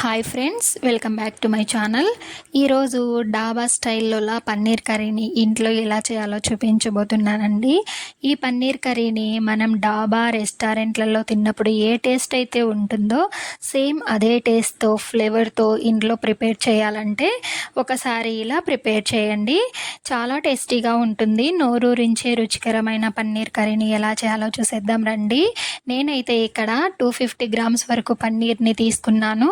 Hi friends welcome back to my channel ఈరోజు డాబా స్టైల్లో పన్నీర్ కర్రీని ఇంట్లో ఎలా చేయాలో చూపించబోతున్నానండి. ఈ పన్నీర్ కర్రీని మనం డాబా రెస్టారెంట్లలో తిన్నప్పుడు ఏ టేస్ట్ అయితే ఉంటుందో సేమ్ అదే టేస్ట్తో ఫ్లేవర్తో ఇంట్లో ప్రిపేర్ చేయాలంటే ఒకసారి ఇలా ప్రిపేర్ చేయండి. చాలా టేస్టీగా ఉంటుంది. నోరూరించే రుచికరమైన పన్నీర్ కర్రీని ఎలా చేయాలో చూసేద్దాం రండి. నేనైతే ఇక్కడ టూ ఫిఫ్టీ గ్రామ్స్ వరకు పన్నీర్ని తీసుకున్నాను.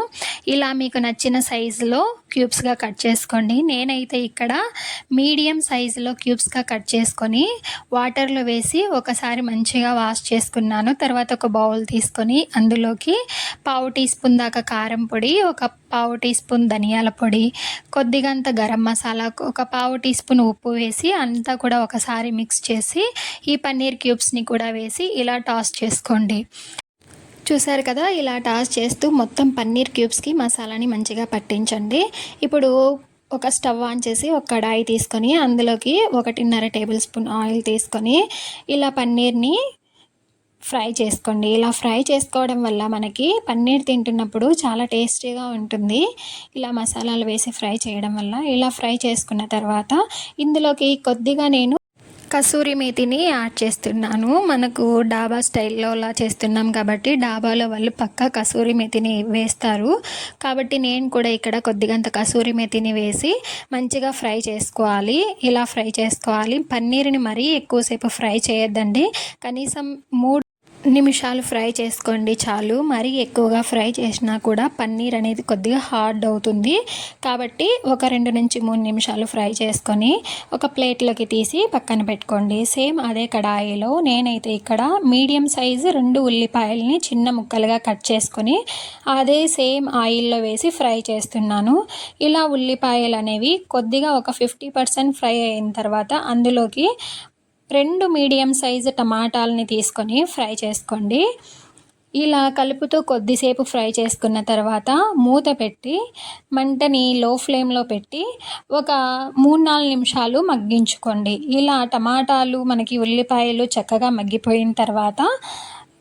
ఇలా మీకు నచ్చిన సైజులో క్యూబ్స్గా కట్ చేసుకోండి. నేనైతే ఇక్కడ మీడియం సైజులో క్యూబ్స్గా కట్ చేసుకొని వాటర్లో వేసి ఒకసారి మంచిగా వాష్ చేసుకున్నాను. తర్వాత ఒక బౌల్ తీసుకొని అందులోకి పావు టీ స్పూన్ దాకా కారం పొడి ఒక పావు టీ స్పూన్ ధనియాల పొడి కొద్దిగంత గరం మసాలా ఒక పావు టీ స్పూన్ ఉప్పు వేసి అంతా కూడా ఒకసారి మిక్స్ చేసి ఈ పన్నీర్ క్యూబ్స్ని కూడా వేసి ఇలా టాస్ చేసుకోండి. చూసారు కదా ఇలా టాస్ చేస్తూ మొత్తం పన్నీర్ క్యూబ్స్కి మసాలాని మంచిగా పట్టించండి. ఇప్పుడు ఒక స్టవ్ ఆన్ చేసి ఒక కడాయి తీసుకొని అందులోకి ఒకటిన్నర టేబుల్ స్పూన్ ఆయిల్ తీసుకొని ఇలా పన్నీర్ని ఫ్రై చేసుకోండి. ఇలా ఫ్రై చేసుకోవడం వల్ల మనకి పన్నీర్ తింటున్నప్పుడు చాలా టేస్టీగా ఉంటుంది. ఇలా మసాలాలు వేసి ఫ్రై చేయడం వల్ల ఇలా ఫ్రై చేసుకున్న తర్వాత ఇందులోకి కొద్దిగా నేను కసూరి మేతిని యాడ్ చేస్తున్నాను. మనకు డాబా స్టైల్లో అలా చేస్తున్నాం కాబట్టి డాబాలో వాళ్ళు పక్క కసూరి మేతిని వేస్తారు. కాబట్టి నేను కూడా ఇక్కడ కొద్దిగంత కసూరి మేతిని వేసి మంచిగా ఫ్రై చేసుకోవాలి. ఇలా ఫ్రై చేసుకోవాలి. పన్నీర్ని మరీ ఎక్కువసేపు ఫ్రై చేయొద్దండి. కనీసం మూడు నిమిషాలు ఫ్రై చేసుకోండి చాలు. మరీ ఎక్కువగా ఫ్రై చేసినా కూడా పన్నీర్ అనేది కొద్దిగా హార్డ్ అవుతుంది. కాబట్టి ఒక రెండు నుంచి మూడు నిమిషాలు ఫ్రై చేసుకొని ఒక ప్లేట్లోకి తీసి పక్కన పెట్టుకోండి. సేమ్ అదే కడాయిలో నేనైతే ఇక్కడ మీడియం సైజు రెండు ఉల్లిపాయలని చిన్న ముక్కలుగా కట్ చేసుకొని అదే సేమ్ ఆయిల్లో వేసి ఫ్రై చేస్తున్నాను. ఇలా ఉల్లిపాయలు అనేవి కొద్దిగా ఒక ఫిఫ్టీ పర్సెంట్ ఫ్రై అయిన తర్వాత అందులోకి రెండు మీడియం సైజు టమాటాలని తీసుకొని ఫ్రై చేసుకోండి. ఇలా కలుపుతూ కొద్దిసేపు ఫ్రై చేసుకున్న తర్వాత మూత పెట్టి మంటని లో ఫ్లేమ్లో పెట్టి ఒక మూడు నాలుగు నిమిషాలు మగ్గించుకోండి. ఇలా టమాటాలు మనకి ఉల్లిపాయలు చక్కగా మగ్గిపోయిన తర్వాత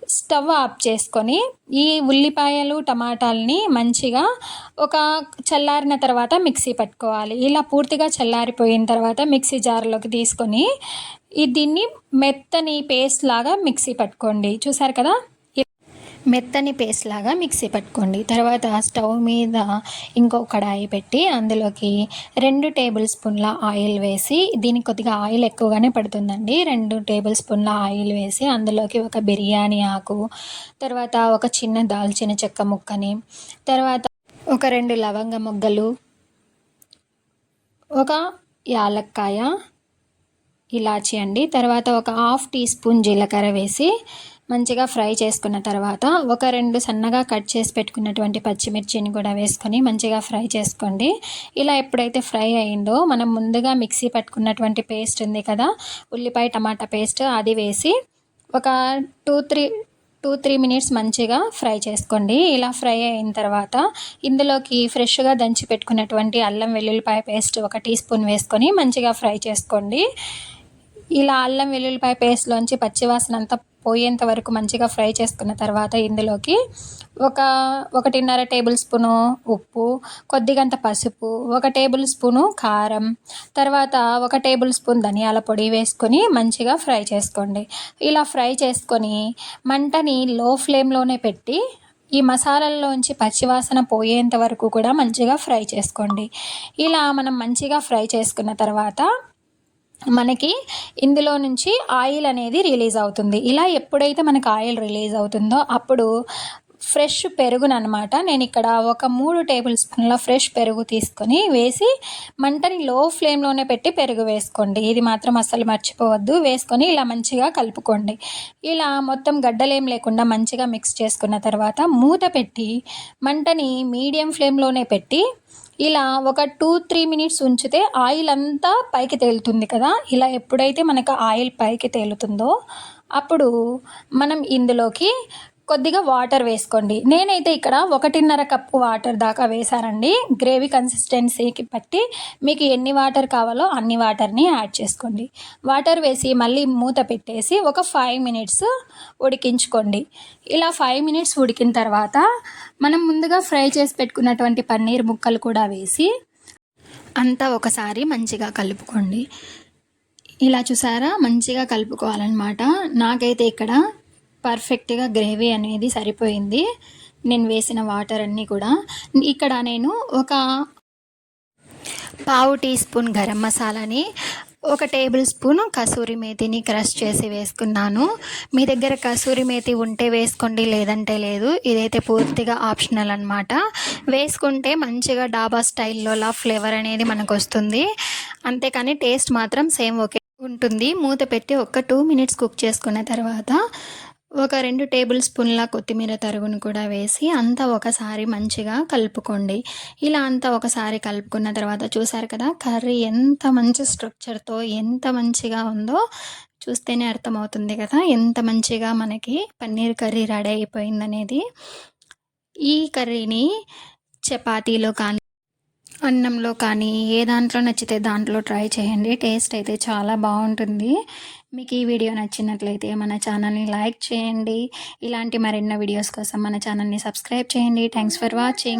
స్టవ్ ఆఫ్ చేసుకొని ఈ ఉల్లిపాయలు టమాటాలని మంచిగా ఒక చల్లారిన తర్వాత మిక్సీ పట్టుకోవాలి. ఇలా పూర్తిగా చల్లారిపోయిన తర్వాత మిక్సీ జార్లోకి తీసుకొని దీన్ని మెత్తని పేస్ట్ లాగా మిక్సీ పట్టుకోండి. చూసారు కదా? మెత్తని పేస్ట్ లాగా మిక్సీ పట్టుకోండి. తర్వాత స్టవ్ మీద ఇంకో కడాయి పెట్టి అందులోకి రెండు టేబుల్ స్పూన్ల ఆయిల్ వేసి దీనికి కొద్దిగా ఆయిల్ ఎక్కువగానే పడుతుందండి. రెండు టేబుల్ స్పూన్ల ఆయిల్ వేసి అందులోకి ఒక బిర్యానీ ఆకు తర్వాత ఒక చిన్న దాల్చిన చెక్క ముక్కని తర్వాత ఒక రెండు లవంగ మొగ్గలు ఒక యాలక్కాయ ఇలాచి అండి. తర్వాత ఒక హాఫ్ టీ స్పూన్ జీలకర్ర వేసి మంచిగా ఫ్రై చేసుకున్న తర్వాత ఒక రెండు సన్నగా కట్ చేసి పెట్టుకున్నటువంటి పచ్చిమిర్చిని కూడా వేసుకొని మంచిగా ఫ్రై చేసుకోండి. ఇలా ఎప్పుడైతే ఫ్రై అయిందో మనం ముందుగా మిక్సీ పట్టుకున్నటువంటి పేస్ట్ ఉంది కదా ఉల్లిపాయ టమాటా పేస్ట్ అది వేసి ఒక two three two three minutes మంచిగా ఫ్రై చేసుకోండి. ఇలా ఫ్రై అయిన తర్వాత ఇందులోకి ఫ్రెష్గా దంచి పెట్టుకున్నటువంటి అల్లం వెల్లుల్లిపాయ పేస్ట్ ఒక టీ స్పూన్ వేసుకొని మంచిగా ఫ్రై చేసుకోండి. ఇలా అల్లం వెల్లుల్లిపాయ పేస్ట్లోంచి పచ్చివాసన అంతా పోయేంత వరకు మంచిగా ఫ్రై చేసుకున్న తర్వాత ఇందులోకి ఒక ఒకటిన్నర టేబుల్ స్పూను ఉప్పు కొద్దిగంత పసుపు ఒక టేబుల్ స్పూను కారం తర్వాత ఒక టేబుల్ స్పూన్ ధనియాల పొడి వేసుకొని మంచిగా ఫ్రై చేసుకోండి. ఇలా ఫ్రై చేసుకొని మంటని లో ఫ్లేమ్లోనే పెట్టి ఈ మసాలాల్లోంచి పచ్చివాసన పోయేంత వరకు కూడా మంచిగా ఫ్రై చేసుకోండి. ఇలా మనం మంచిగా ఫ్రై చేసుకున్న తర్వాత మనకి ఇందులో నుంచి ఆయిల్ అనేది రిలీజ్ అవుతుంది. ఇలా ఎప్పుడైతే మనకు ఆయిల్ రిలీజ్ అవుతుందో అప్పుడు ఫ్రెష్ పెరుగునమాట నేను ఇక్కడ ఒక మూడు టేబుల్ స్పూన్ల ఫ్రెష్ పెరుగు తీసుకొని వేసి మంటని లో ఫ్లేమ్లోనే పెట్టి పెరుగు వేసుకోండి. ఇది మాత్రం అస్సలు మర్చిపోవద్దు. వేసుకొని ఇలా మంచిగా కలుపుకోండి. ఇలా మొత్తం గడ్డలేం లేకుండా మంచిగా మిక్స్ చేసుకున్న తర్వాత మూత పెట్టి మంటని మీడియం ఫ్లేమ్లోనే పెట్టి ఇలా ఒక టూ త్రీ మినిట్స్ ఉంచితే ఆయిల్ అంతా పైకి తేలుతుంది కదా? ఇలా ఎప్పుడైతే మనకు ఆయిల్ పైకి తేలుతుందో అప్పుడు మనం ఇందులోకి కొద్దిగా వాటర్ వేసుకోండి. నేనైతే ఇక్కడ ఒకటిన్నర కప్పు వాటర్ దాకా వేసానండి గ్రేవీ కన్సిస్టెన్సీకి బట్టి మీకు ఎన్ని వాటర్ కావాలో అన్ని వాటర్ని యాడ్ చేసుకోండి. వాటర్ వేసి మళ్ళీ మూత పెట్టేసి ఒక ఫైవ్ మినిట్స్ ఉడికించుకోండి. ఇలా ఫైవ్ మినిట్స్ ఉడికిన తర్వాత మనం ముందుగా ఫ్రై చేసి పెట్టుకున్నటువంటి పన్నీర్ ముక్కలు కూడా వేసి అంతా ఒకసారి మంచిగా కలుపుకోండి. ఇలా చూసారా? మంచిగా కలుపుకోవాలన్నమాట. నాకైతే ఇక్కడ పర్ఫెక్ట్గా గ్రేవీ అనేది సరిపోయింది. నేను వేసిన వాటర్ అన్నీ కూడా. ఇక్కడ నేను ఒక పావు టీ స్పూన్ గరం మసాలాని ఒక టేబుల్ స్పూన్ కసూరి మేతిని క్రష్ చేసి వేసుకున్నాను. మీ దగ్గర కసూరి మేతి ఉంటే వేసుకోండి లేదంటే లేదు. ఇదైతే పూర్తిగా ఆప్షనల్ అనమాట వేసుకుంటే మంచిగా డాబా స్టైల్లో లా ఫ్లేవర్ అనేది మనకు వస్తుంది అంతేకాని టేస్ట్ మాత్రం సేమ్ ఒకే ఉంటుంది. మూత పెట్టి ఒక టూ మినిట్స్ కుక్ చేసుకున్న తర్వాత ఒక రెండు టేబుల్ స్పూన్ల కొత్తిమీర తరుగును కూడా వేసి అంతా ఒకసారి మంచిగా కలుపుకోండి. ఇలా అంతా ఒకసారి కలుపుకున్న తర్వాత చూసారు కదా కర్రీ ఎంత మంచి స్ట్రక్చర్తో ఎంత మంచిగా ఉందో చూస్తేనే అర్థమవుతుంది కదా ఎంత మంచిగా మనకి పన్నీర్ కర్రీ రెడీ అయిపోయిందనేది. ఈ కర్రీని చపాతీలో కానీ అన్నంలో కానీ ఏ దాంట్లో నచ్చితే దాంట్లో ట్రై చేయండి. టేస్ట్ అయితే చాలా బాగుంటుంది. మీకు ఈ వీడియో నచ్చినట్లయితే మన ఛానల్ని లైక్ చేయండి. ఇలాంటి మరెన్నో వీడియోస్ కోసం మన ఛానల్ని సబ్స్క్రైబ్ చేయండి. Thanks for watching.